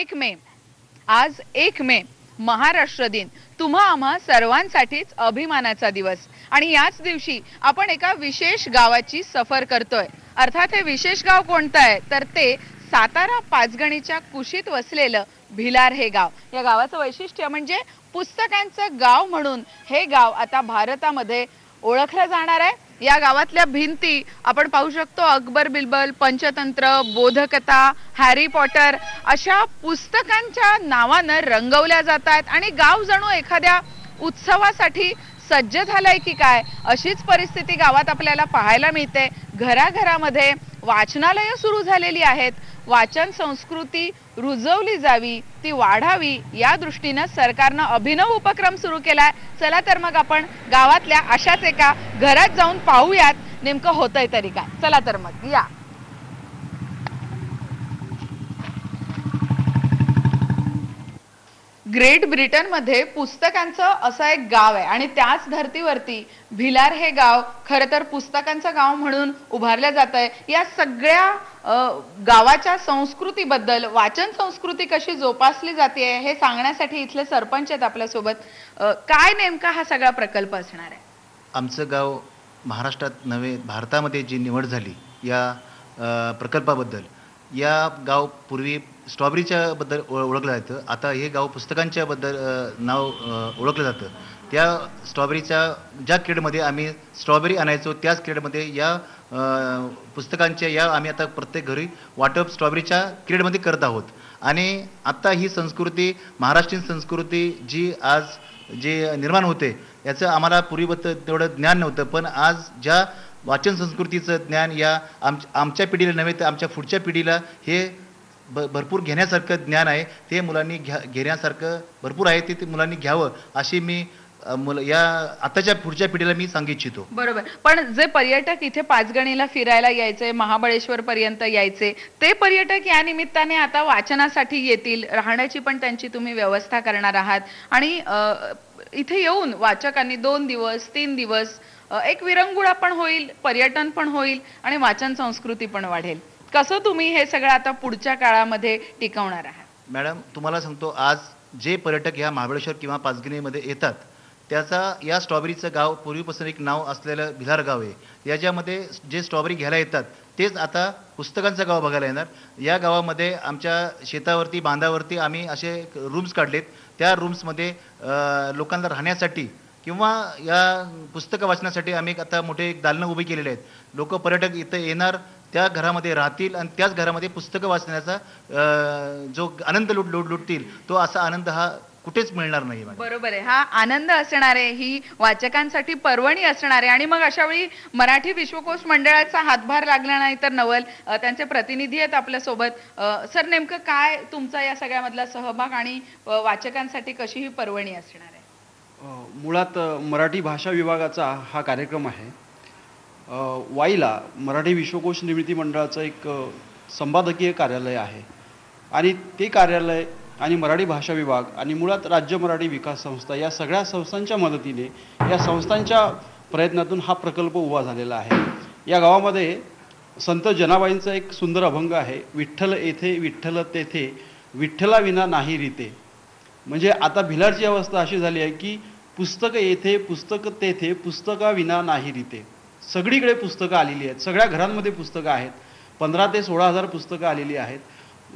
एक मे. आज एक मे महाराष्ट्र दिन. तुम्हा आम्हा सर्वांसाठीच अभिमानाचा दिवस. आणि याच दिवशी आपण एका विशेष गावाची सफर करतोय. अर्थात हे विशेष गाव कोणतं आहे? तर ते सातारा पाचगणीच्या कुशीत वसलेलं भिलार हे गाव. या गावाचं वैशिष्ट्य म्हणजे पुस्तकांचं गाव म्हणून हे गाव आता भारतामध्ये ओळखलं जाणार आहे. या गावातल्या भिंती आपण पाहू शकतो. अकबर बिलबल पंचतंत्र बोधकथा हॅरी पॉटर अशा पुस्तकांच्या नावानं रंगवल्या जात आहेत. आणि गाव जणू एखाद्या उत्सवासाठी सज्ज झालंय की काय? अशीच परिस्थिती गावात आपल्याला पाहायला मिळते. घराघरामध्ये वाचनालयं सुरू झालेली आहेत. वाचन संस्कृती रुजवली जावी ती वाढावी या दृष्टीनं सरकारनं अभिनव उपक्रम सुरू केलाय. चला तर मग आपण गावातल्या अशाच एका घरात जाऊन पाहूयात नेमकं होतंय तरी काय. चला तर मग या. ग्रेट ब्रिटनमध्ये पुस्तकांचं असं एक गाव आहे. आणि त्याच धर्तीवरती भिलार हे गाव खरं तर पुस्तकांचं गाव म्हणून उभारलं जात आहे. या सगळ्या गावाच्या संस्कृतीबद्दल वाचन संस्कृती कशी जोपासली जाते हे सांगण्यासाठी इथले सरपंच आहेत आपल्यासोबत. काय नेमका हा सगळा प्रकल्प असणार आहे? आमचं गाव महाराष्ट्रात नव्हे भारतामध्ये जी निवड झाली या प्रकल्पाबद्दल या गाव पूर्वी स्ट्रॉबेरीच्या बद्दल ओळ ओळखलं जातं. आता हे गाव पुस्तकांच्या बद्दल नाव ओळखलं जातं. त्या स्ट्रॉबेरीच्या ज्या क्रीडमध्ये आम्ही स्ट्रॉबेरी आणायचो त्याच क्रीडमध्ये या पुस्तकांच्या या आम्ही आता प्रत्येक घरी वाटप स्ट्रॉबेरीच्या क्रीडमध्ये करत आहोत. आणि आत्ता ही संस्कृती महाराष्ट्रीयन संस्कृती जी आज जे निर्माण होते याचं आम्हाला पूर्वीबद्दल तेवढं ज्ञान नव्हतं. पण आज ज्या वाचन संस्कृतीचं ज्ञान या आम आमच्या पिढीला नव्हे तर आमच्या पुढच्या पिढीला हे ब भरपूर घेण्यासारखं ज्ञान आहे. ते मुलांनी घ्या घेण्यासारखं भरपूर आहे ते ते मुलांनी घ्यावं अशी मी मुलं या आताच्या पुढच्या पिढीला मी सांगू इच्छितो. बरोबर. पण जे पर्यटक इथे पाचगणीला फिरायला यायचे महाबळेश्वर पर्यंत यायचे ते पर्यटक या निमित्ताने आता वाचनासाठी येतील राहण्याची पण त्यांची तुम्ही व्यवस्था करणार आहात. आणि इथे येऊन वाचकांनी दोन दिवस तीन दिवस एक विरंगुळा पण होईल पर्यटन पण होईल आणि वाचन संस्कृती पण वाढेल. कसं तुम्ही हे सगळं आता पुढच्या काळामध्ये टिकवणार आहात? मॅडम तुम्हाला सांगतो आज जे पर्यटक ह्या महाबळेश्वर किंवा पाचगणीमध्ये येतात त्याचा या स्ट्रॉबेरीचं गाव पूर्वीपासून एक नाव असलेलं भिलार गाव आहे. याच्यामध्ये जे स्ट्रॉबेरी घ्यायला येतात तेच आता पुस्तकांचं गाव बघायला येणार. या गावामध्ये आमच्या शेतावरती बांधावरती आम्ही असे रूम्स काढलेत. त्या रूम्समध्ये लोकांना राहण्यासाठी किंवा या पुस्तकं वाचण्यासाठी आम्ही आता मोठे एक दालनं उभी केलेले आहेत. लोक पर्यटक इथं येणार त्या घरामध्ये राहतील आणि त्याच घरामध्ये पुस्तकं वाचण्याचा जो आनंद लुट लुट लुटतील तो असा आनंद हा कुठेच मिळणार नाही बरोबर आहे. हा आनंद असणार आहे ही वाचकांसाठी पर्वणी असणार आहे आणि मग अशा वेळी मराठी विश्वकोश मंडळाचा हातभार लागला नाही तर नवल त्यांचे प्रतिनिधी आहेत आपल्यासोबत. सर नेमकं काय तुमचा या सगळ्यामधला सहभाग आणि वाचकांसाठी कशी ही पर्वणी असणार आहे? मुळात मराठी भाषा विभागाचा हा कार्यक्रम आहे. वाईला मराठी विश्वकोश निर्मिती मंडळाचं एक संपादकीय कार्यालय आहे. आणि ते कार्यालय आणि मराठी भाषा विभाग आणि मुळात राज्य मराठी विकास संस्था या सगळ्या संस्थांच्या मदतीने या संस्थांच्या प्रयत्नातून हा प्रकल्प उभा झालेला आहे. या गावामध्ये संत जनाबाईंचा एक सुंदर अभंग आहे विठ्ठल येथे विठ्ठल तेथे विठ्ठलाविना नाही रीते. म्हणजे आता भिलारची अवस्था अशी झाली आहे की पुस्तकं येथे पुस्तक तेथे पुस्तकाविना नाही रीते. सगळीकडे पुस्तकं आलेली आहेत. सगळ्या घरांमध्ये पुस्तकं आहेत. पंधरा ते सोळा हजार पुस्तकं आलेली आहेत.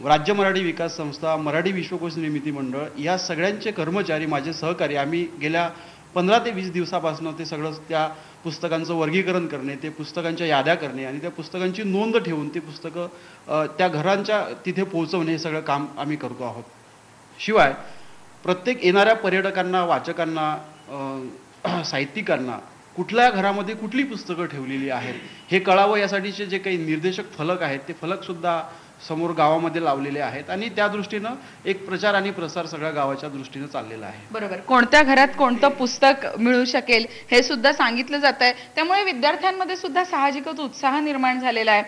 राज्य मराठी विकास संस्था मराठी विश्वकोश निर्मिती मंडळ या सगळ्यांचे कर्मचारी माझे सहकारी आम्ही गेल्या पंधरा ते वीस दिवसापासून ते सगळं त्या पुस्तकांचं वर्गीकरण करणे ते पुस्तकांच्या याद्या करणे आणि त्या पुस्तकांची नोंद ठेवून ते पुस्तकं त्या घरांच्या तिथे पोहोचवणे हे सगळं काम आम्ही करतो आहोत. शिवाय प्रत्येक येणाऱ्या पर्यटकांना वाचकांना साहित्यिकांना कुठल्या घरामध्ये कुठली पुस्तकं ठेवलेली आहेत? हे कळावं यासाठीचे जे काही निर्देशक फलक आहेत ते फलकसुद्धा समोर गावामध्ये लावलेले आहेत आणि त्या दृष्टीनं एक प्रचार आणि प्रसार सगळ्या गावाच्या दृष्टीनं चाललेला आहे. बरोबर. कोणत्या घरात कोणतं पुस्तक मिळू शकेल हे सुद्धा सांगितलं जात आहे. त्यामुळे विद्यार्थ्यांमध्ये सुद्धा साहजिकच उत्साह निर्माण झालेला आहे.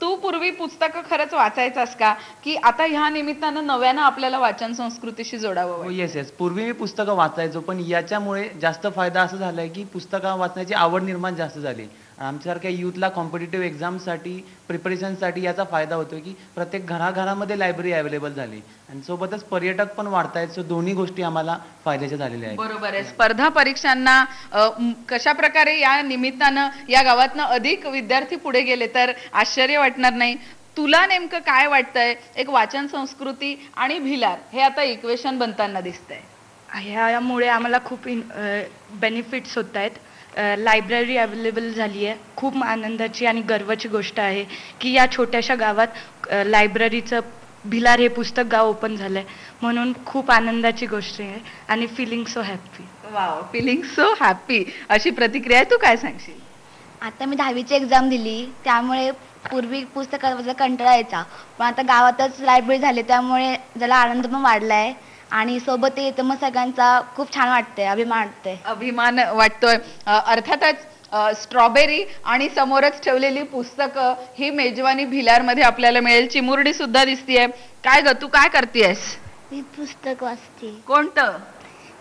तू पूर्वी पुस्तकं खरंच वाचायचास का? की आता ह्या निमित्तानं नव्यानं आपल्याला वाचन संस्कृतीशी जोडावं हो? येस येस पूर्वी मी पुस्तकं वाचायचो पण याच्यामुळे जास्त फायदा असं झालाय की पुस्तकं वाचण्याची आवड निर्माण जास्त झाली. आमच्यासारख्या यूथला कॉम्पिटेटिव्ह एक्झामसाठी प्रिपरेशनसाठी याचा फायदा होतो की प्रत्येक घराघरामध्ये लायब्ररी अवेलेबल झाली. आणि सोबतच पर्यटक पण वाढत आहेत सो दोन्ही गोष्टी आम्हाला फायद्याच्या झालेल्या आहेत. बरोबर आहे. स्पर्धा परीक्षांना कशा प्रकारे या निमित्तानं या गावातनं अधिक विद्यार्थी पुढे गेले तर आश्चर्य वाटणार नाही. तुला नेमकं काय वाटतंय? एक वाचन संस्कृती आणि भिलार हे आता इक्वेशन बनताना दिसतंय. ह्यामुळे आम्हाला खूप बेनिफिट्स होत आहेत. लायब्ररी अवेलेबल झाली आहे खूप आनंदाची आणि गर्वाची गोष्ट आहे की या छोट्याशा गावात लायब्ररीचं भिलार हे पुस्तक गाव ओपन झालं आहे म्हणून खूप आनंदाची गोष्ट आहे आणि feeling so happy wow feeling so happy अशी प्रतिक्रिया आहे तू काय सांगशील? आता मी दहावीची एक्झाम दिली त्यामुळे पूर्वी पुस्तकाचा कंटाळा यायचा. पण आता गावातच लायब्ररी झाली त्यामुळे जरा आनंद पण वाढला आहे आणि सोबत येतं मग सगळ्यांचा खूप छान वाटतंय अभिमान वाटतंय. अभिमान वाटतोय. अ, अर्थातच अ, स्ट्रॉबेरी आणि समोरच ठेवलेली पुस्तकं ही मेजवानी भिलारमध्ये आपल्याला मिळेल. चिमुरडी सुद्धा दिसतीये. काय ग तू काय करतेयस? मी पुस्तक वाचते. कोणतं?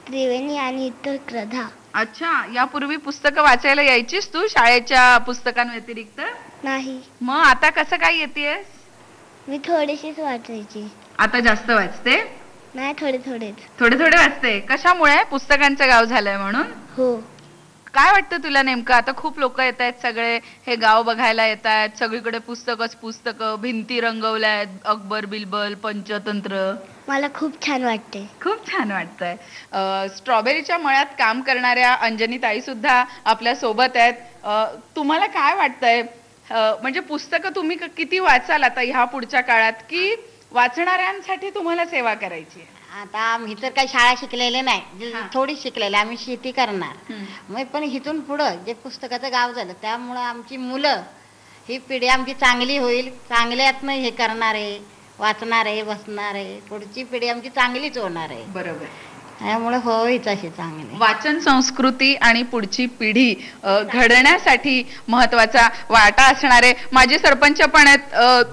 त्रिवेणी आणि इतर क्रधा अच्छा यापूर्वी पुस्तकं वाचायला यायचीस तू शाळेच्या पुस्तकांव्यतिरिक्त? नाही. मग आता कसं काय येतेस मी थोडीशीच वाचायची. आता जास्त वाचते? नाही थोडे थोडेच थोडे थोडे वाचते. कशामुळे? पुस्तकांचं गाव झालंय म्हणून? हो. काय वाटतं तुला नेमकं? आता खूप लोक येत आहेत सगळे. हे गाव बघायला येत आहेत सगळीकडे पुस्तकच पुस्तकं. भिंती रंगवल्या आहेत अकबर बिलबल पंचतंत्र. मला खूप छान वाटते खूप छान वाटतंय. अं, स्ट्रॉबेरीच्या मळ्यात काम करणाऱ्या अंजनी ताई सुद्धा आपल्यासोबत आहेत. अं, तुम्हाला काय वाटतंय? अं, म्हणजे पुस्तकं तुम्ही क- किती वाचाल आता ह्या पुढच्या काळात? की वाचणाऱ्यांसाठी तुम्हाला सेवा करायची आहे? आता आम्ही तर काही शाळा शिकलेले नाही. हा. थोडी शिकलेले आम्ही शेती करणार. मग पण इथून पुढं जे पुस्तकाचं गाव झालं त्यामुळं आमची मुलं ही पिढी आमची चांगली होईल. चांगल्यातनं हे करणार आहे वाचणार आहे बसणार आहे पुढची पिढी आमची चांगलीच होणार आहे. बरोबर. त्यामुळे होईच अशी चांगली. वाचन संस्कृती आणि पुढची पिढी घडण्यासाठी महत्त्वाचा वाटा असणारे माझे सरपंच पण आहेत.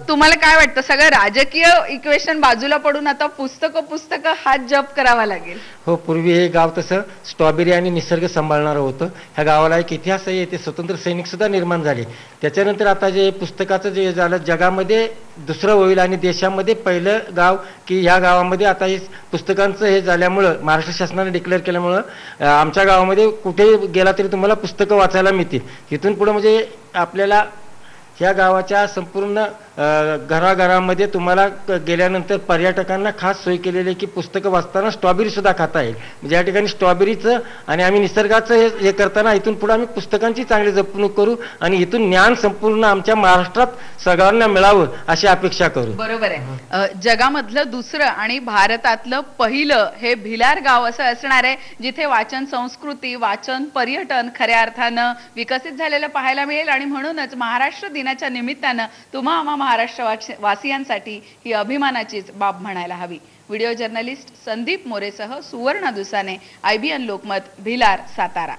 तुम्हाला काय वाटतं? सगळं राजकीय इक्वेशन बाजूला पडून आता पुस्तकं पुस्तकं हात जप करावा लागेल. हो पूर्वी हे गाव तसं स्ट्रॉबेरी आणि निसर्ग सांभाळणारं होतं. ह्या गावाला एक इतिहासही येते स्वतंत्र सैनिकसुद्धा निर्माण झाले. त्याच्यानंतर आता जे पुस्तकाचं जे झालं जगामध्ये दुसरं होईल आणि देशामध्ये पहिलं गाव की ह्या गावामध्ये आता हे पुस्तकांचं हे झाल्यामुळं महाराष्ट्र शासनाने डिक्लेअर केल्यामुळं आमच्या गावामध्ये कुठे गेला तरी तुम्हाला पुस्तकं वाचायला मिळतील. इथून पुढं म्हणजे आपल्याला ह्या गावाच्या संपूर्ण घराघरामध्ये तुम्हाला गेल्यानंतर पर्यटकांना खास सोय केलेली आहे की पुस्तकं वाचताना स्ट्रॉबेरी सुद्धा खाता येईल. म्हणजे या ठिकाणी स्ट्रॉबेरीचं आणि आम्ही निसर्गाचं हे हे करताना इथून पुढे आम्ही पुस्तकांची चांगली जपणूक करू आणि इथून ज्ञान संपूर्ण आमच्या महाराष्ट्रात सगळ्यांना मिळावं अशी अपेक्षा करू. बरोबर आहे. जगामधलं दुसरं आणि भारतातलं पहिलं हे भिलार गाव असं असणार आहे जिथे वाचन संस्कृती वाचन पर्यटन खऱ्या अर्थानं विकसित झालेलं पाहायला मिळेल आणि म्हणूनच महाराष्ट्र दिनाच्या निमित्तानं तुम्हा आम्हा महाराष्ट्र वासियांसाठी ही अभिमानाचीच बाब म्हणायला हवी. व्हिडिओ जर्नलिस्ट संदीप मोरेसह सुवर्ण दुसाने आयबीएन लोकमत भिलार सातारा.